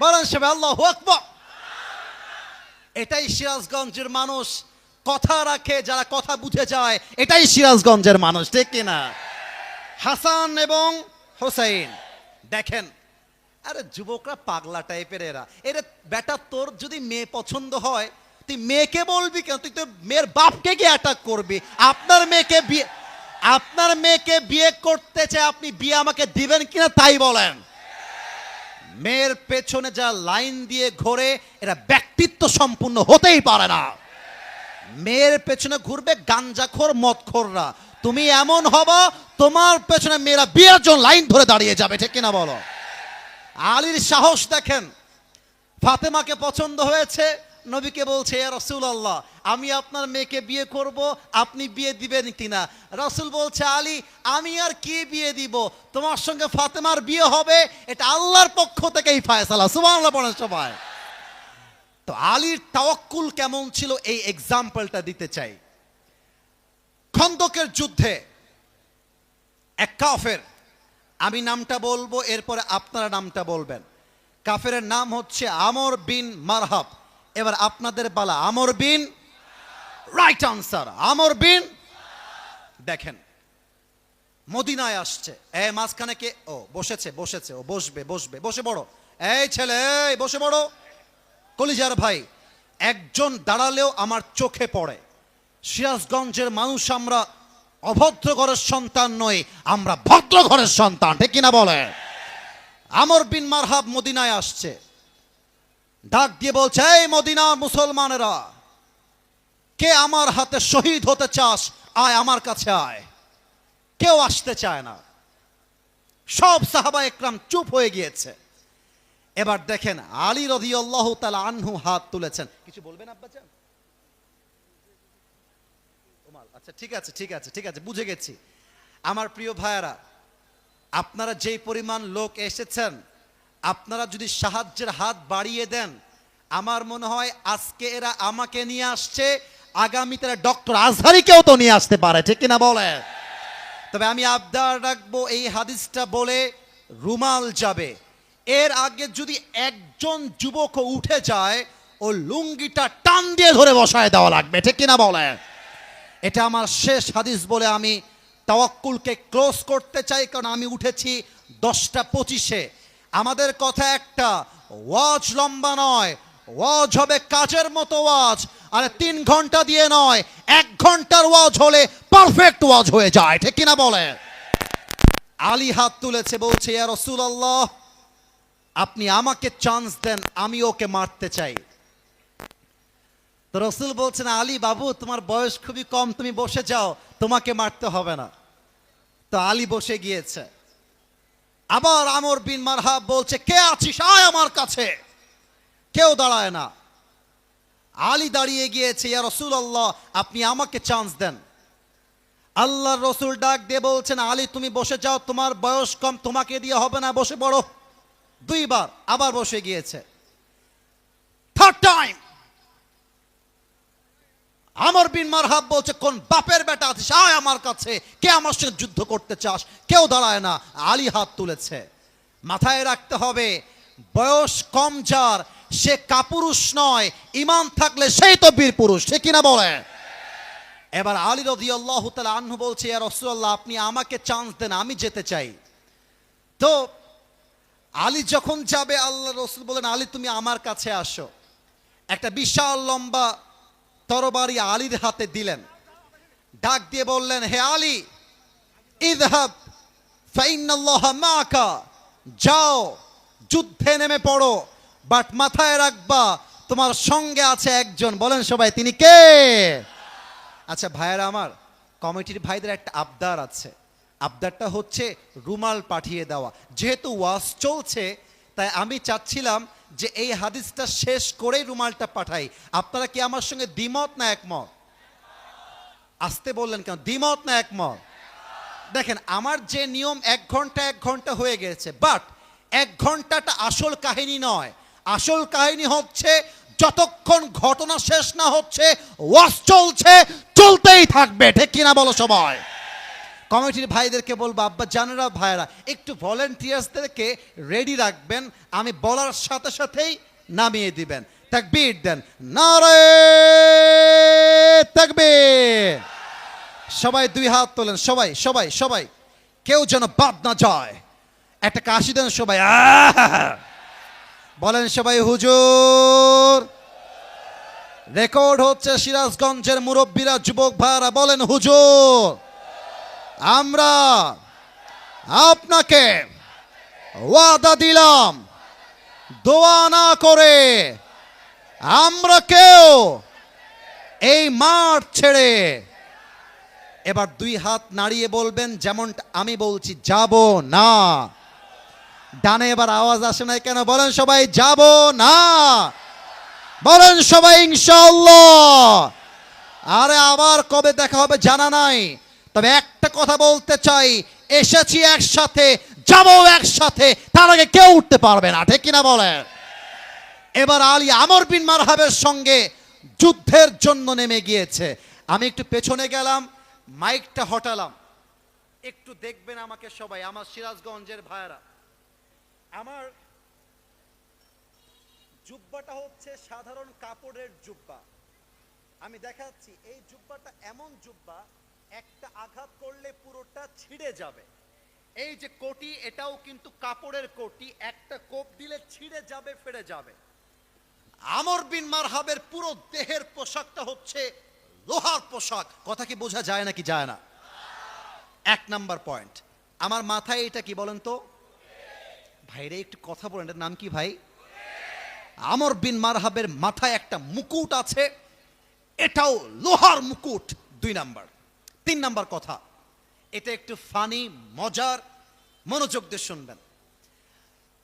বলেন সবাই, আল্লাহ আকবর। এটাই সিরাজগঞ্জের মানুষ, কথা রাখে, যারা কথা বুঝে যায়, এটাই সিরাজগঞ্জের মানুষ, ঠিক কিনা? হাসান এবং হোসাইন, দেখেন। আরে, যুবকরা পাগলা টাইপের এরা। এরা, বেটা, তোর যদি মেয়ে পছন্দ হয়, তুই মেয়েকে বলবি কেন? তুই তো মেয়ের বাপকে গিয়ে অ্যাটাক করবি। আপনার মেয়েকে বিয়ে, আপনার মেয়েকে বিয়ে করতে চায়, আপনি বিয়ে আমাকে দিবেন কিনা তাই বলেন। মেয়ের পেছনে যা লাইন দিয়ে ঘোরে, এরা ব্যক্তিত্ব সম্পূর্ণ হতেই পারে না। মেয়ের পেছনে ঘুরবে গাঞ্জাখোর, মদখোররা। তুমি এমন হব, তোমার পেছনে মেয়েরা বিয়ের জন্য লাইন ধরে দাঁড়িয়ে যাবে, ঠিক কিনা বলো? আলীর সাহস দেখেন, ফাতেমাকে পছন্দ হয়েছে নবীকে বলছে ইয়া রাসূলুল্লাহ, আমি আপনার মেয়েকে বিয়ে করব, আপনি বিয়ে দিবেন কিনা? রাসূল বলছে, আলী, আমি আর কি বিয়ে দিব? তোমার সঙ্গে ফাতেমার বিয়ে হবে, এটা আল্লাহর পক্ষ থেকেই ফায়সালা। সুবহানাল্লাহ সবাই। তো আলীর তাওয়াক্কুল কেমন ছিল এই এক্সাম্পলটা দিতে চাই। খন্দকের যুদ্ধে এক কাফের, আমি নামটা বলব, এরপরে আপনারা নামটা বলবেন। কাফের নাম হচ্ছে আমর বিন মারহাব। এবার আপনাদের বালা, আমর বিন রাইট আনসার আমর বিন দেখেন, মদিনায় আসছে, এ মাঝখানে কে? ও, বসেছে বসেছে, ও বসবে বসবে, বসে বড় এই ছেলে বসে বড় কলিজার ভাই, একজন দাঁড়ালেও আমার চোখে পড়ে, সিরাজগঞ্জের মানুষ আমরা অভদ্র ঘরের সন্তান নই, আমরা ভদ্র ঘরের সন্তান, ঠিক কিনা বলে? আমর বিন মারহাব মদিনায় আসছে ডাক দিয়ে বলছে, এই মদিনার মুসলমানেরা, কে আমার হাতে শহীদ হতে চাস, আয় আমার কাছে আয়। কেউ আসতে চায় না। সব সাহাবা একরাম চুপ হয়ে গিয়েছে। এবার দেখেন আলী রদিয়াল্লাহু তালা আনহু হাত তুলেছেন। কিছু বলবেন আব্বাজান ওমাল আচ্ছা ঠিক আছে ঠিক আছে ঠিক আছে, বুঝে গেছি। আমার প্রিয় ভাইয়ারা, আপনারা যেই পরিমাণ লোক এসেছেন, আপনারা যদি সাহায্যের হাত বাড়িয়ে দেন আমার মনে হয় আজকে এরা আমাকে নিয়ে আসছে, আগামীতে ডক্টর আজহারিকেও তো নিয়ে আসতে পারে, ঠিক কিনা বলে? তবে আমি আবদার রাখব, এই হাদিসটা বলে রুমাল যাবে। এর আগে যদি একজন যুবক উঠে যায়, ও লুঙ্গিটা টান দিয়ে ধরে বসায় দেওয়া লাগবে, ঠিক কিনা বলে? এটা আমার শেষ হাদিস বলে আমি তাওয়াক্কুলকে ক্লোজ করতে চাই, কারণ আমি উঠেছি দশটা পঁচিশে। আমাদের কথা একটা, ওয়াজ লম্বা নয় ওয়াজ হবে কাজের মতো ওয়াজ। আরে তিন ঘণ্টা দিয়ে নয়, এক ঘণ্টার ওয়াজ হলে পারফেক্ট ওয়াজ হয়ে যায়, ঠিক কিনা বলে? আলী হাত তুলেছে, বলছে, ইয়া রসুলাল্লাহ, আপনি আমাকে চান্স দেন, আমি ওকে মারতে চাই। তো রসুল বলছেন, আলী বাবু, তোমার বয়স খুবই কম, তুমি বসে যাও, তোমাকে মারতে হবে না। তো আলী বসে গিয়েছে। আবার আমর বিন মারহাব বলছে, কে আছিস? আয় আমার কাছে। কেউ দাঁড়ায় না। আলী দাঁড়িয়ে গিয়েছে, ইয়া রসুল আল্লাহ আপনি আমাকে চান্স দেন। আল্লাহর রসুল ডাক দিয়ে বলছেন, আলী, তুমি বসে যাও, তোমার বয়স কম, তোমাকে দিয়ে হবে না, বসে পড়ো। দুইবার আবার বসে গিয়েছে। থার্ড টাইম আমর বিন মারহাব বলছে, কোন বাপের বেটা আছিস? আয় আমার কাছে। কে আমার সঙ্গে যুদ্ধ করতে চাস? কেউ দাঁড়ায় না। আলী হাত তুলেছে। মাথায় রাখতে হবে, বয়স কম যার সে কাপুরুষ নয় ইমান থাকলে সেই তো বীর পুরুষ সে কিনা বলে এবার আলী রদি আল্লাহ আনহু বলছে, ইয়া রসুল্লাহ আপনি আমাকে চান্স দেন, আমি যেতে চাই। তো আলী যখন যাবে, আল্লাহ রসুল বলেন, আলী, তুমি আমার কাছে আসো। একটা বিশাল লম্বা তরবারি আলীর হাতে দিলেন। ডাক দিয়ে বললেন, হে আলী ইদহাব ফাইনাল্লাহ মাকা যাও, যুদ্ধে নেমে পড়ো। বাট মাথায় রাখবা, তোমার সঙ্গে আছে একজন। বলেন সবাই, তিনি কে? আচ্ছা ভাইয়েরা আমার, কমিটির ভাইদের একটা আবদার আছে। আবদারটা হচ্ছে রুমাল পাঠিয়ে দেওয়া। যেহেতু ওয়াজ চলছে, তাই আমি চাচ্ছিলাম যে এই হাদিসটা শেষ করেই রুমালটা পাঠাই। আপনারা কি আমার সঙ্গে দ্বিমত না একমত? আসতে বললেন কেন? দ্বিমত না একমত? দেখেন, আমার যে নিয়ম এক ঘণ্টা এক ঘণ্টা হয়ে গেছে, বাট এক ঘন্টাটা আসল কাহিনী নয়। আসল কাহিনী হচ্ছে, যতক্ষণ ঘটনা শেষ না হচ্ছে ওয়াশ চলছে, চলতেই থাকবে, ঠিক কিনা বলো সবাই? কমিটির ভাইদেরকে বলব, আব্বা জানেরা ভাইরা একটু ভলেন্টিয়ার্সদেরকে রেডি রাখবেন, আমি বলার সাথে সাথেই নামিয়ে দিবেন। তাকবীর দেন। নারে তাকবীর। সবাই দুই হাত তোলেন, সবাই সবাই সবাই। কেউ যেন বাদ না যায়। একটা কাশি দেন সবাই, আহ! বলেন সবাই, হুজুর। রেকর্ড হচ্ছে সিরাজগঞ্জের মুরব্বীরা, যুবক ভাইরা, বলেন, হুজুর। আমরা আপনাকে ওয়াদা দিলাম, দোয়া না করে আমরা কেউ এই মাঠ ছেড়ে এবার দুই হাত নাড়িয়ে বলবেন যেমন আমি বলছি, যাব না। ডানে এবার আওয়াজ আসে না কেন? বলেন সবাই, যাব না। বলেন সবাই ইনশাল্লাহ আরে আবার কবে দেখা হবে জানা নাই। তবে একটা কথা বলতে চাই, এসেছি একসাথে, যাব একসাথে। তার আগে কেউ উঠতে পারবে না, ঠিক কিনা বলেন? এবার আলী আমর বিন মারহাবের সঙ্গে যুদ্ধের জন্য নেমে গিয়েছে। আমি একটু পেছনে গেলাম, মাইকটা হটালাম। একটু দেখবেন আমাকে সবাই, আমার সিরাজগঞ্জের ভাইরা আমার জুব্বাটা হচ্ছে সাধারণ কাপড়ের জুব্বা। আমি দেখাচ্ছি, এই জুব্বাটা এমন জুব্বা, একটা আঘাত করলে পুরোটা ছিঁড়ে যাবে। এই যে কোটি, এটাও কিন্তু কাপড়ের কোটি, একটা কোপ দিলে ছিঁড়ে যাবে, ফেড়ে যাবে। আমর বিন মারহাবের পুরো দেহের পোশাকটা হচ্ছে লোহার পোশাক। কথা কি বোঝা যায় নাকি যায় না? এক নাম্বার পয়েন্ট। আমার মাথায় এটা কি বলেন তো? ভাইরে, একটু কথা বলেন, এটার নাম কি ভাই? আমর বিন মারহাবের মাথায় একটা মুকুট আছে, এটাও লোহার মুকুট, দুই নাম্বার। তিন নাম্বার কথা, এটা একটু ফানি, মজার, মনোযোগ দিয়ে শুনবেন।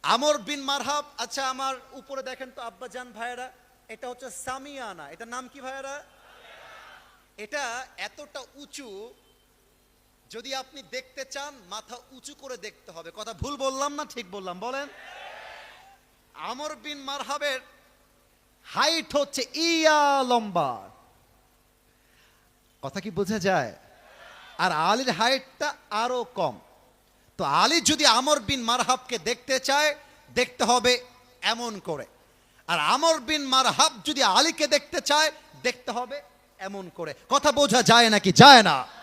আমর বিন মারহাব আচ্ছা আমার উপরে দেখেন তো আব্বাজান ভাইয়েরা, এটা হচ্ছে সামিয়ানা এটা নাম কি ভাইয়েরা? এটা এতটা উঁচু যদি আপনি দেখতে চান, মাথা উঁচু করে দেখতে হবে। কথা ভুল বললাম না, ঠিক বললাম, বলেন? আমর বিন মারহাবের হাইট হচ্ছে ইয়া লম্বা। কথা কি বোঝা যায়? আর আলীর হাইটটা আরও কম। তো আলী যদি আমর বিন মারহাবকে দেখতে চায়, দেখতে হবে এমন করে। আর আমর বিন মারহাব যদি আলীকে দেখতে চায়, দেখতে হবে এমন করে। কথা বোঝা যায় নাকি যায় না?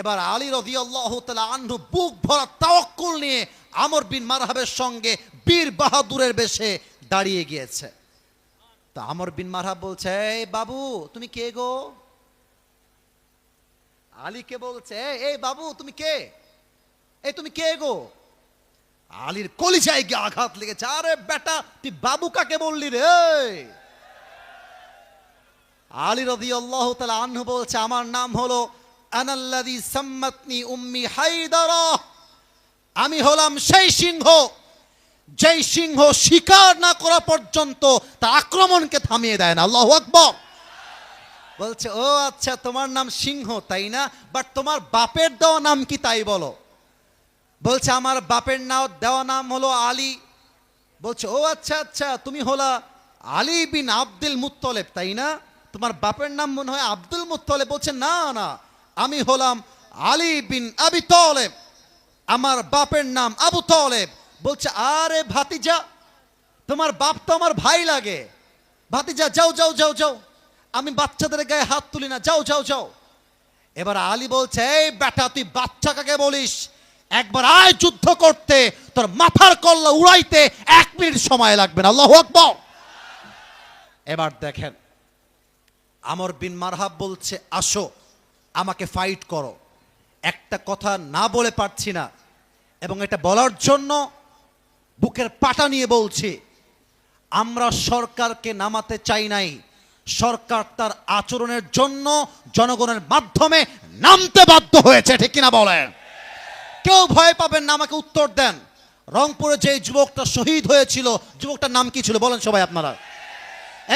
এবার আলী রদি আল্লাহ আনহু বুক ভরা তাওয়াক্কুল নিয়ে আমর বিন মারহাবের সঙ্গে বীর বাহাদুরের বেশে দাঁড়িয়ে গিয়েছে। তা আমর বিন মারহাব বলছে, এই বাবু, তুমি কে গো? আলীকে বলছে, এই বাবু, তুমি কে? এই তুমি কে গো? আলীর কলিজায় গিয়ে আঘাত লেগেছে। আরে বেটা, তুই বাবু কাকে বললি রে? আলী রদি আল্লাহ তালা আনহু বলছে, আমার নাম হলো আনাল্লাদি সাম্মাতনি উম্মি হাইদারা আমি হলাম সেই সিংহ, যেই সিংহ শিকার না করা পর্যন্ত তা আক্রমণকে থামিয়ে দেয় না। আল্লাহ আকবর। বলছে, ও আচ্ছা তোমার নাম সিংহ, তাই না? বাট তোমার বাপের দেওয়া নাম কি তাই বলো? বলছে, আমার বাপের নাম দেওয়া নাম হলো আলী। বলছে, ও আচ্ছা আচ্ছা তুমি হলা আলী বিন আব্দুল মুত্তলেব, তাই না? তোমার বাপের নাম মনে হয় আব্দুল মুত্তলেব। বলছে, না না আমি হলাম আলী বিন আবি তলেব। আমার বাপের নাম আবু তলেব। বলছে, আরে ভাতিজা, তোমার বাপ তো আমার ভাই লাগে। ভাতিজা, যাও যাও যাও যাও। আমি বাচ্চাদের গায়ে হাত তুলি না, যাও যাও যাও। এবার আলী বলছে, এই বেটা, তুই বাচ্চা কাকে বলিস? একবার আয় যুদ্ধ করতে, তোর মাথার কল্লা উড়াইতে এক মিনিট সময় লাগবে না। আল্লাহ আকবর। এবার দেখেন, আমর বিন মারহাব বলছে, আসো। আমাকে ফাইট করো। একটা কথা না বলে পারছি না। এবং এটা বলার জন্য বুকের পাটা নিয়ে বলছি, আমরা সরকারকে নামাতে চাই নাই। সরকার তার আচরণের জন্য জনগণের মাধ্যমে নামতে বাধ্য হয়েছে, ঠিক কিনা বলেন? কেউ ভয় পাবেন না, আমাকে উত্তর দেন। রংপুরে যে যুবকটা শহীদ হয়েছিল, যুবকটার নাম কি ছিল বলেন সবাই আপনারা?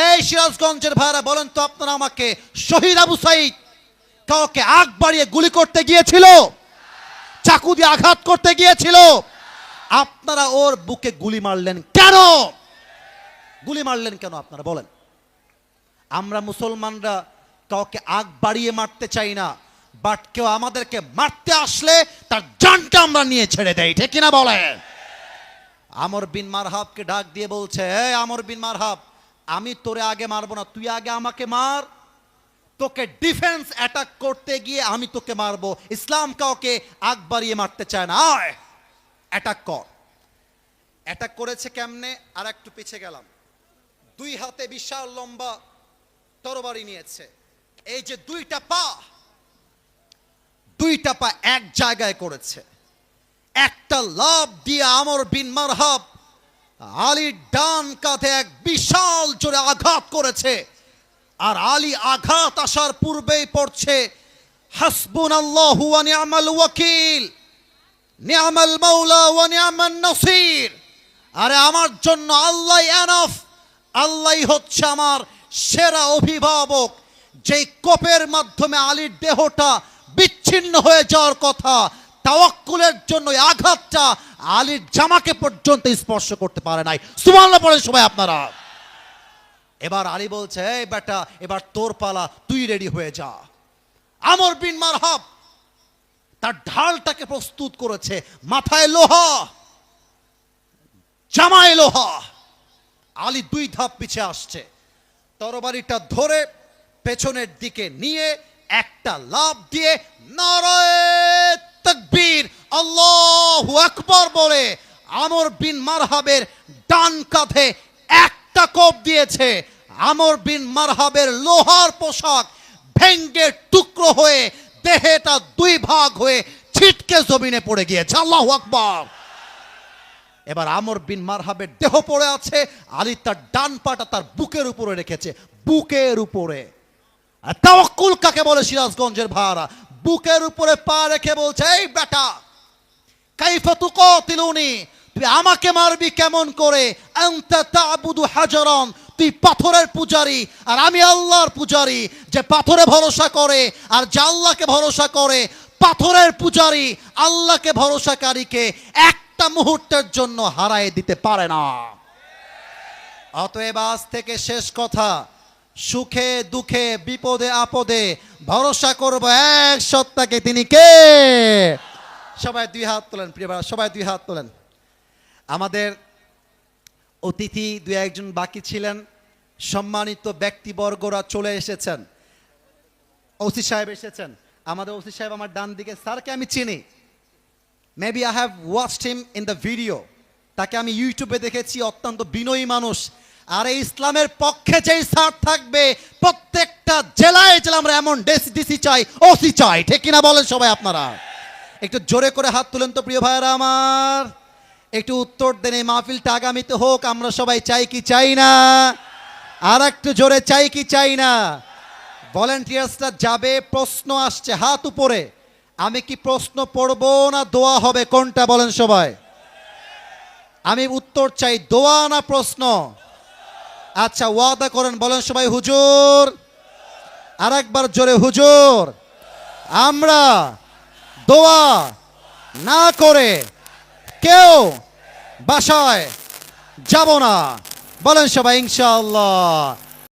এই সিরাজগঞ্জের ভাইরা, বলেন তো আপনারা আমাকে, শহীদ আবু সাইদ। কাউকে আগ বাড়িয়ে গুলি করতে গিয়েছিল, চাকু দিয়ে আঘাত করতে গিয়েছিল, আপনারা ওর বুকে গুলি মারলেন কেন? গুলি মারলেন কেন আপনারা বলেন। আমরা মুসলমানরা কাউকে আগ বাড়িয়ে মারতে চাই না বাট কেউ আমাদেরকে মারতে আসলে তার জানটা আমরা নিয়ে ছেড়ে দেই, ঠিক কিনা বলে আমর বিন মারহাবকে ডাক দিয়ে বলছে আমর বিন মারহাব, আমি তোরে আগে মারবো না, তুই আগে আমাকে মার। তোকে ডিফেন্স অ্যাটাক করতে গিয়ে আমি তোকে মারবো। ইসলাম কাউকে আগ বাড়িয়ে মারতে চায় না। আয়! অ্যাটাক কর। অ্যাটাক করেছে কেমনে? আর একটু পিছে গেলাম। দুই হাতে বিশাল লম্বা তরবারি নিয়েছে। এই যে দুইটা পা দুইটা পা এক জায়গায় করেছে। একটা লাভ দিয়ে আমর বিন মারহাব আলীর ডান কাঁধে এক বিশাল জোরে আঘাত করেছে। আর আলী আঘাত আসার পূর্বেই পড়ছে হাসবুন আল্লাহ নিয়ামাল ওয়াকিল, নিয়ামাল মাওলা ওয়া নিয়ামান নসির। আরে আমার জন্য আল্লাহ এনফ আল্লাহ হচ্ছে আমার সেরা অভিভাবক। যেই কোপের মাধ্যমে আলীর দেহটা বিচ্ছিন্ন হয়ে যাওয়ার কথা, তাওয়াক্কুলের জন্য আঘাতটা আলীর জামাকে পর্যন্ত স্পর্শ করতে পারে নাই। সুবহানাল্লাহ পড়েন সবাই আপনারা। এবার আলী বলছে, এই বেটা, এবার তোর পালা, তুই রেডি হয়ে যা। আমর বিন মারহাব তার ঢালটাকে প্রস্তুত করেছে, মাথায় লোহা, জামায় লোহা। আলী দুই ধাপ পিছে আসছে, তরবারিটা ধরে পেছনের দিকে নিয়ে একটা লাভ দিয়ে নারায় আল্লাহু আকবার বলে আমর বিন মারহাবের ডান কাঁধে একটা কোপ দিয়েছে। আমর বিন মারহাবের লোহার পোশাক ভেঙ্গে টুকরো হয়ে, দেহেটা দুই ভাগ হয়ে ছিটকে জমিনে পড়ে গিয়েছে। আল্লাহু আকবার। এবার আমর বিন মারহাবের দেহ পড়ে আছে, আলী তার ডান পাটা তার বুকের উপরে রেখেছে। বুকের উপরে। তাওয়াক্কুল কাকে বলে সিরাজগঞ্জের ভাড়া? বুকের উপরে পা রেখে বলছে, এই বেটা, কাইফা তুকাতিলুনি তুই আমাকে মারবি কেমন করে? হাজারান। তুই পাথরের পূজারি, আর আমি আল্লাহর পূজারি, যে পাথরে ভরসা করে, আর যে আল্লাহকে ভরসা করে। পাথরের পূজারি আল্লাহকে ভরসাকারীকে একটা মুহূর্তের জন্য হারায় দিতে পারে না। অতএব আজ থেকে শেষ কথা, সুখে, দুঃখে, বিপদে, আপদে ভরসা করব এক সত্তাকে। তিনি কে? সবাই দুই হাত তোলেন, প্রিয় সবাই দুই হাত তোলেন। আমাদের অতিথি দু একজন বাকি ছিলেন। সম্মানিত ব্যক্তিবর্গরা চলে এসেছেন। ওসি সাহেব এসেছেন। আমাদের ওসি সাহেব আমার ডান দিকে, স্যারকে আমি চিনি। Maybe I have watched him in the video তাকে আমি ইউটিউবে দেখেছি, অত্যন্ত বিনয়ী মানুষ। আর এই ইসলামের পক্ষে যেই স্যার থাকবে, প্রত্যেকটা জেলায় জেলা আমরা এমন ডিসি চাই, ওসি চাই। ঠিক কিনা বলেন সবাই আপনারা? একটু জোরে করে হাত তুলেন তো, প্রিয় ভাইয়েরা আমার। একটু উত্তর দেন, এই মাহফিলটা আগামীতে হোক, আমরা সবাই চাই কি চাই না? আর একটু জোরে, চাই কি চাই না? ভলেন্টিয়ার্সরা যাবে, প্রশ্ন আসছে হাত উপরে। আমি কি প্রশ্ন পড়ব না দোয়া হবে, কোনটা বলেন সবাই? আমি উত্তর চাই দোয়া না প্রশ্ন? আচ্ছা ওয়াদা করেন, বলেন সবাই হুজুর। আর একবার জোরে, হুজুর। আমরা দোয়া না করে কেউ বাসায় যাব না। বলেন সবাই ইনশাআল্লাহ।